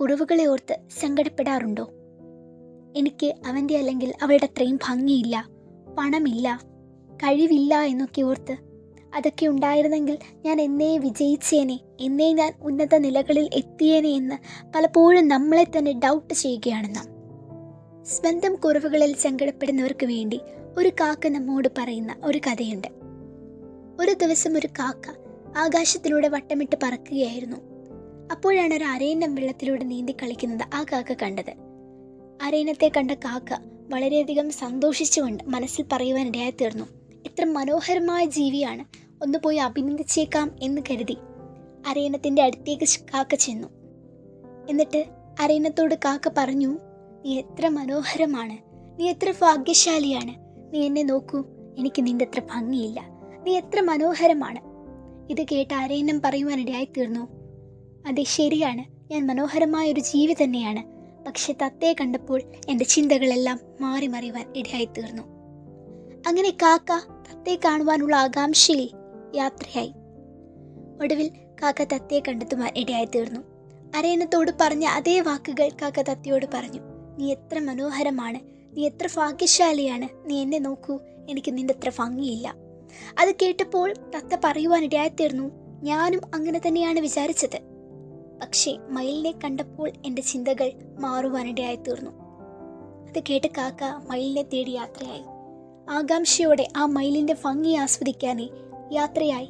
കുറവുകളെ ഓർത്ത് സങ്കടപ്പെടാറുണ്ടോ? എനിക്ക് അവന്റെ അല്ലെങ്കിൽ അവളുടെ അത്രയും ഭംഗിയില്ല പണമില്ല കഴിവില്ല എന്നൊക്കെ ഓർത്ത് അതൊക്കെ ഉണ്ടായിരുന്നെങ്കിൽ ഞാൻ എന്നേ വിജയിച്ചേനെ എന്നേ ഞാൻ ഉന്നത നിലകളിൽ എത്തിയേനെ എന്ന് പലപ്പോഴും നമ്മളെ തന്നെ ഡൗട്ട് ചെയ്യുകയാണ് നാം സ്വന്തം കുറവുകളിൽ സങ്കടപ്പെടുന്നവർക്ക് വേണ്ടി ഒരു കാക്ക നമ്മോട് പറയുന്ന ഒരു കഥയുണ്ട്. ഒരു ദിവസം ഒരു കാക്ക ആകാശത്തിലൂടെ വട്ടമിട്ട് പറക്കുകയായിരുന്നു. അപ്പോഴാണ് ഒരു അരയന്നം വെള്ളത്തിലൂടെ നീന്തി കളിക്കുന്നത് ആ കാക്ക കണ്ടത്. അരയന്നത്തെ കണ്ട കാക്ക വളരെയധികം സന്തോഷിച്ചുകൊണ്ട് മനസ്സിൽ പറയുവാനിടയായി തീർന്നു. എത്ര മനോഹരമായ ജീവിയാണ്. ഒന്ന് പോയി അഭിനന്ദിച്ചേക്കാം എന്ന് കരുതി അരയിനത്തിന്റെ അടുത്തേക്ക് കാക്ക ചെന്നു. എന്നിട്ട് അരയന്നത്തോട് കാക്ക പറഞ്ഞു നീ എത്ര മനോഹരമാണ്. നീ എത്ര ഭാഗ്യശാലിയാണ്. നീ എന്നെ നോക്കൂ എനിക്ക് നിന്റെ അത്ര ഭംഗിയില്ല. നീ എത്ര മനോഹരമാണ്. ഇത് കേട്ട് അരയന്നം പറയുവാനിടയായി തീർന്നു. അതെ ശരിയാണ്. ഞാൻ മനോഹരമായ ഒരു ജീവി തന്നെയാണ്. പക്ഷെ തത്തയെ കണ്ടപ്പോൾ എന്റെ ചിന്തകളെല്ലാം മാറി മറിയുവാൻ ഇടയായി തീർന്നു അങ്ങനെ കാക്ക തത്തയെ കാണുവാനുള്ള ആകാംക്ഷയിൽ യാത്രയായി. ഒടുവിൽ കാക്ക തത്തയെ കണ്ടെത്തുവാൻ ഇടയായി തീർന്നു അരയനത്തോട് പറഞ്ഞ അതേ വാക്കുകൾ കാക്ക തത്തയോട് പറഞ്ഞു. നീ എത്ര മനോഹരമാണ്. നീ എത്ര ഭാഗ്യശാലിയാണ്. നീ എന്നെ നോക്കൂ. എനിക്ക് നിന്റെ അത്ര ഭംഗിയില്ല. അത് കേട്ടപ്പോൾ തത്ത പറയുവാൻ ഇടയായി തീർന്നു ഞാനും അങ്ങനെ തന്നെയാണ് വിചാരിച്ചത്. പക്ഷേ മയിലിനെ കണ്ടപ്പോൾ എന്റെ ചിന്തകൾ മാറുവാനിടയായി തീർന്നു അത് കേട്ട് കാക്ക മയിലിനെ തേടി യാത്രയായി. ആകാംക്ഷയോടെ ആ മയിലിന്റെ ഭംഗി ആസ്വദിക്കാനേ യാത്രയായി.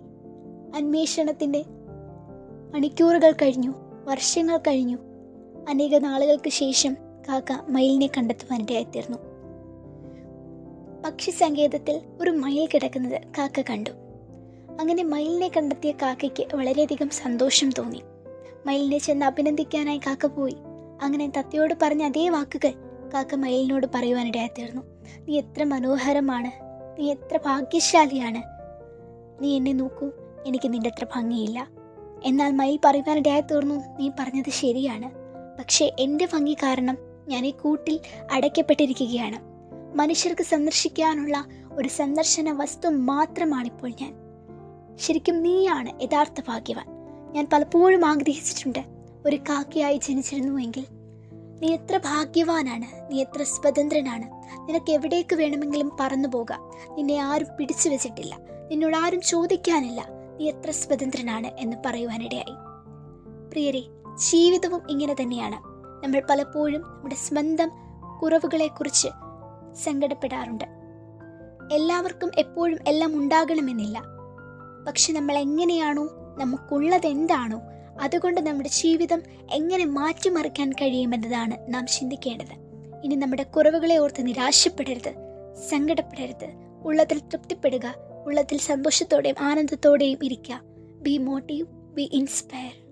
അന്വേഷണത്തിന്റെ മണിക്കൂറുകൾ കഴിഞ്ഞു വർഷങ്ങൾ കഴിഞ്ഞു. അനേക നാളുകൾക്ക് ശേഷം കാക്ക മയിലിനെ കണ്ടെത്തുവാനിടയായി തീർന്നു പക്ഷി സങ്കേതത്തിൽ ഒരു മയിൽ കിടക്കുന്നത് കാക്ക കണ്ടു. അങ്ങനെ മയിലിനെ കണ്ടെത്തിയ കാക്കയ്ക്ക് വളരെയധികം സന്തോഷം തോന്നി. മയിലിനെ ചെന്ന് അഭിനന്ദിക്കാനായി കാക്ക പോയി. അങ്ങനെ തത്തയോട് പറഞ്ഞ അതേ വാക്കുകൾ കാക്ക മയിലിനോട് പറയുവാനിടയായി തീർന്നു നീ എത്ര മനോഹരമാണ്. നീ എത്ര ഭാഗ്യശാലിയാണ്. നീ എന്നെ നോക്കൂ. എനിക്ക് നിന്റെ അത്ര ഭംഗിയില്ല. എന്നാൽ മയിൽ പറയുവാനിടയായി തീർന്നു നീ പറഞ്ഞത് ശരിയാണ്. പക്ഷേ എന്റെ ഭംഗി കാരണം ഞാൻ ഈ കൂട്ടിൽ അടയ്ക്കപ്പെട്ടിരിക്കുകയാണ്. മനുഷ്യർക്ക് സന്ദർശിക്കാനുള്ള ഒരു സന്ദർശന വസ്തു മാത്രമാണിപ്പോൾ ഞാൻ. ശരിക്കും നീയാണ് യഥാർത്ഥ ഭാഗ്യവാൻ. ഞാൻ പലപ്പോഴും ആഗ്രഹിച്ചിട്ടുണ്ട് ഒരു കാക്കയായി ജനിച്ചിരുന്നുവെങ്കിൽ. നീ എത്ര ഭാഗ്യവാനാണ് നീ എത്ര സ്വതന്ത്രനാണ്. നിനക്ക് എവിടേക്ക് വേണമെങ്കിലും പറന്നു പോകാം. നിന്നെ ആരും പിടിച്ചു വെച്ചിട്ടില്ല. നിന്നോട് ആരും ചോദിക്കാനില്ല. നീ എത്ര സ്വതന്ത്രനാണ് എന്ന് പറയുവാനിടയായി. പ്രിയരെ ജീവിതവും ഇങ്ങനെ തന്നെയാണ്. നമ്മൾ പലപ്പോഴും നമ്മുടെ സ്വന്തം കുറവുകളെക്കുറിച്ച് സങ്കടപ്പെടാറുണ്ട്. എല്ലാവർക്കും എപ്പോഴും എല്ലാം ഉണ്ടാകണമെന്നില്ല. പക്ഷെ നമ്മൾ എങ്ങനെയാണോ നമുക്കുള്ളത് എന്താണോ അതുകൊണ്ട് നമ്മുടെ ജീവിതം എങ്ങനെ മാറ്റിമറിക്കാൻ കഴിയുമെന്നതാണ് നാം ചിന്തിക്കേണ്ടത്. ഇനി നമ്മുടെ കുറവുകളെ ഓർത്ത് നിരാശപ്പെടരുത് സങ്കടപ്പെടരുത്. ഉള്ളതിൽ തൃപ്തിപ്പെടുക ഉള്ളതിൽ സന്തോഷത്തോടെയും ആനന്ദത്തോടെയും ഇരിക്കുക. B motive B inspire